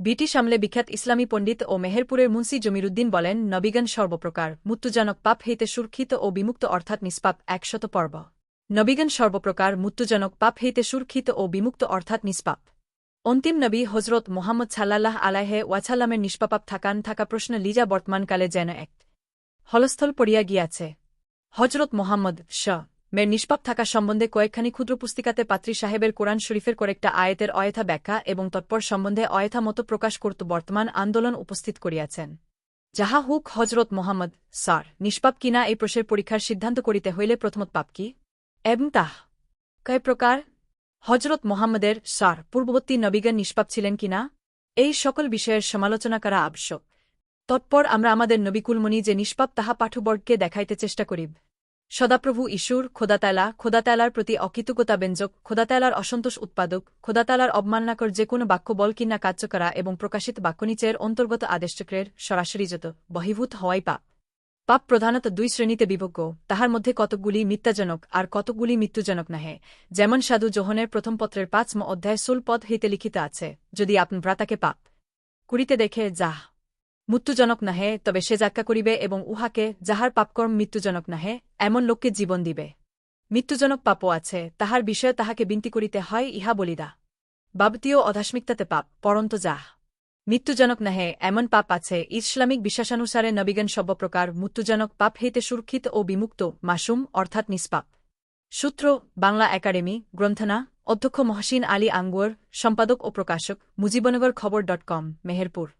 British আমলে বিখ্যাত ইসলামী পণ্ডিত ও মেহেরপুরের মুন্সি জমিরুদ্দিন বলেন নবিগান সর্বপ্রকার মৃত্যুজনক পাপ হইতে সুরক্ষিত ও বিমুক্ত অর্থাৎ নিষ্পাপ একশত পর্ব। নবিগান সর্বপ্রকার মৃত্যুজনক পাপ হইতে সুরক্ষিত ও বিমুক্ত অর্থাৎ নিষ্পাপ। অন্তিম নবী হজরত মোহাম্মদ সাল্লাল্লাহ আলাহে ওয়াছাল্লামের নিষ্পাপাপ থাকান থাকা প্রশ্ন লিজা বর্তমানকালে যেন এক হলস্থল পড়িয়া গিয়াছে। হজরত মোহাম্মদ শ মের নিষ্পাপ থাকা সম্বন্ধে কয়েকখানি ক্ষুদ্র পুস্তিকাতে পাত্রী সাহেবের কোরআন শরীফের কয়েকটা আয়েতের অয়থা ব্যাখ্যা এবং তৎপর সম্বন্ধে অয়থা মতো প্রকাশ করত বর্তমান আন্দোলন উপস্থিত করিয়াছেন। যাহা হুক হজরত মোহাম্মদ, স্যার, নিষ্পাপ কিনা এই প্রশ্নের পরীক্ষার সিদ্ধান্ত করিতে হইলে প্রথমত পাপ কি? এবং তাহ। কয় প্রকার? হজরত মোহাম্মদের, স্যার, পূর্ববর্তী নবিগান নিষ্পাপ ছিলেন কিনা? এই সকল বিষয়ের সমালোচনা করা আবশ্যক। তৎপর আমরা আমাদের নবিকুলমণি যে নিষ্পাপ তাহা পাঠবর্গকে দেখাইতে চেষ্টা করিব। সদাপ্রভু ঈশ্বর, খোদাতালা, খোদাতালার প্রতি অকৃতজ্ঞতা ব্যঞ্জক, খোদাতালার অসন্তোষ উৎপাদক, খোদাতালার অবমাননাকর যে কোনো বাক্য বল কিনা কার্য করা এবং প্রকাশিত বাক্য বাক্যনিচের অন্তর্গত আদেশচক্রের সরাসরি যত বহিভূত হওয়াই পাপ। পাপ প্রধানত দুই শ্রেণীতে বিভজ্ঞ তাহার মধ্যে কতকগুলি মিথ্যাজনক আর কতকগুলি মৃত্যুজনক নাহে। যেমন সাধু জোহনের প্রথম পত্রের পাঁচম অধ্যায় সুল পদ হইতে লিখিত আছে, যদি আপন ভ্রাতাকে পাপ কুড়িতে দেখে যাহ মৃত্যুজনক নাহে, তবে সে যাক্কা করিবে এবং উহাকে, যাহার পাপকর্ম মৃত্যুজনক নাহে, এমন লোককে জীবন দিবে। মৃত্যুজনক পাপও আছে, তাহার বিষয়ে তাহাকে বিনতি করিতে হয়, ইহা বলিদা বাবতীয় অধাস্মিকতাতে পাপ, পরন্ত যাহ। মৃত্যুজনক নাহে, এমন পাপ আছে, ইসলামিক বিশ্বাসানুসারে নবিগান সর্বপ্রকার মৃত্যুজনক পাপ হইতে সুরক্ষিত ও বিমুক্ত, মাসুম, অর্থাৎ নিষ্পাপ। সূত্র, বাংলা একাডেমি, গ্রন্থনা, অধ্যক্ষ মহসিন আলী আঙ্গুয়ার, সম্পাদক ও প্রকাশক, মুজিবনগর খবর ডট কম, মেহেরপুর।